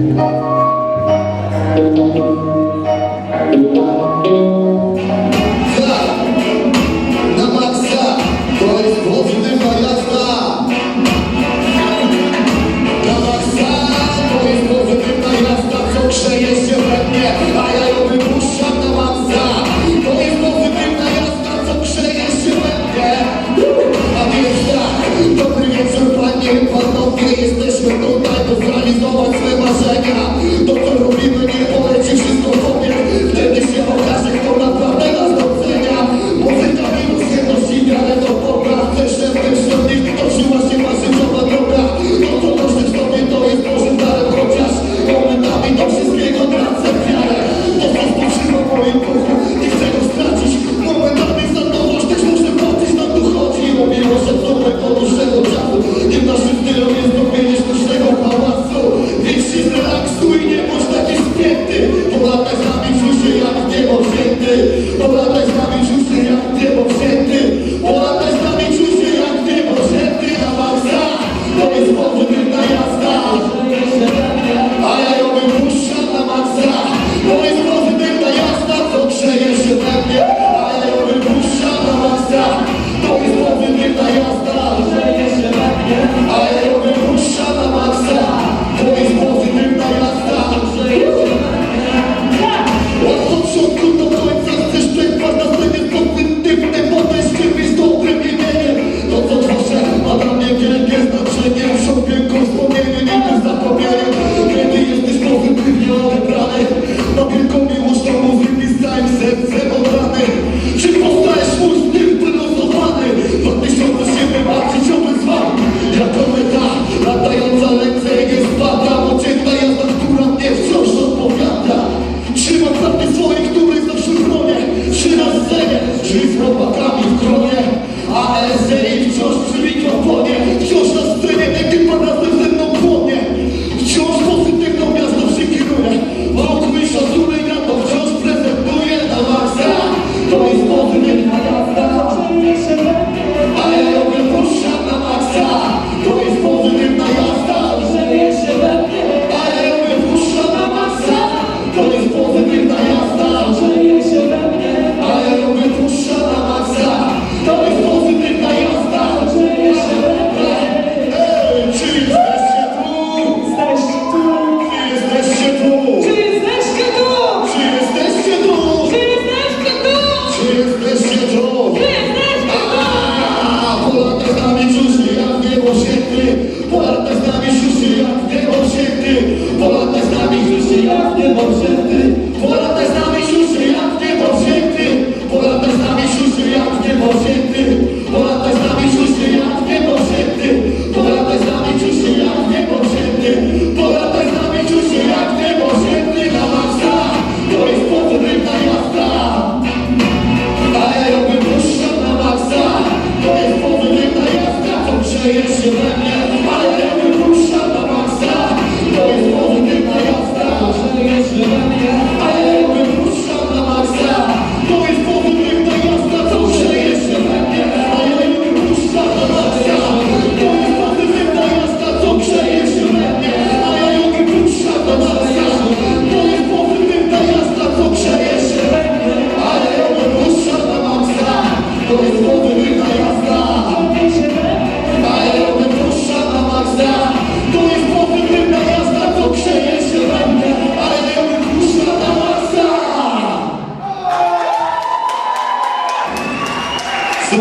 Thank you. Thank you.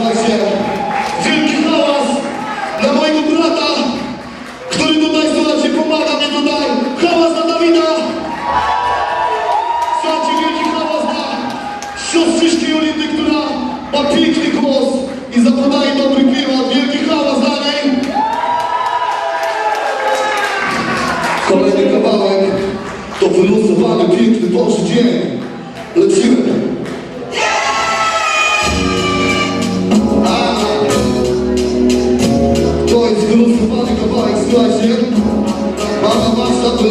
właśnie wielki hałas na mojego brata, który tutaj słuchajcie pomaga mnie tutaj. Hałas na Dawida! Słuchajcie, wielki hałas na siostrzyczki Jolindy, która ma piękny głos i zapodaje dobry klimat. Wielki hałas dla niej! Kolejny kawałek to wylosowany, piękny, boży dzień. Lecimy. Powiedz już, upadek, kopałek, słuchajcie Mama wasza, to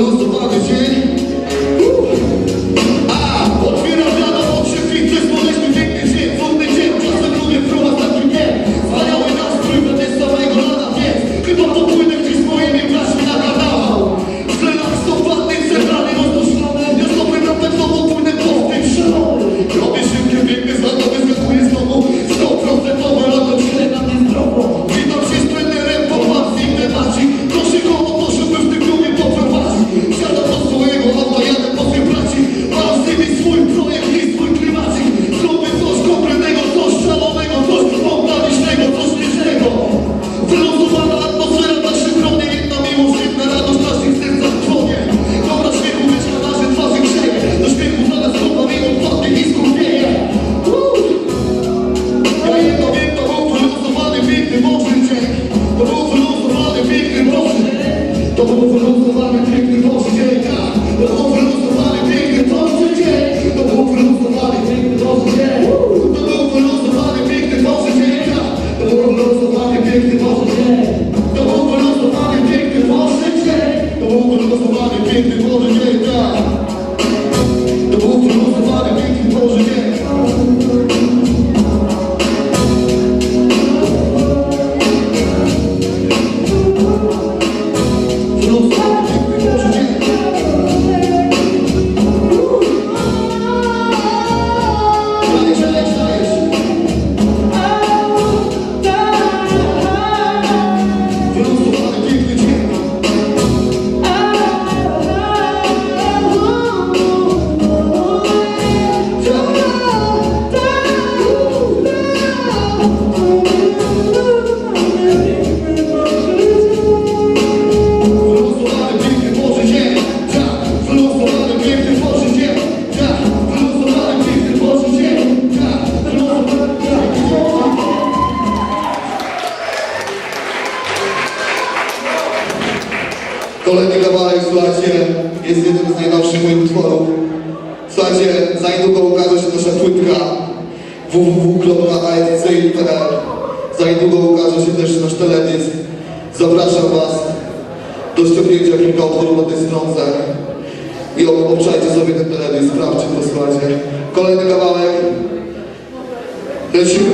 jest jednym z najnowszych moich utworów. Słuchajcie, za niedługo ukaże się nasza płytka www.asc.pl Za niedługo ukaże się też nasz teledysk. Zapraszam Was do ściągnięcia kilka utworów na tej stronce i obczajcie sobie ten teledysk, sprawdźcie, posłuchajcie. Kolejny kawałek. Lecimy.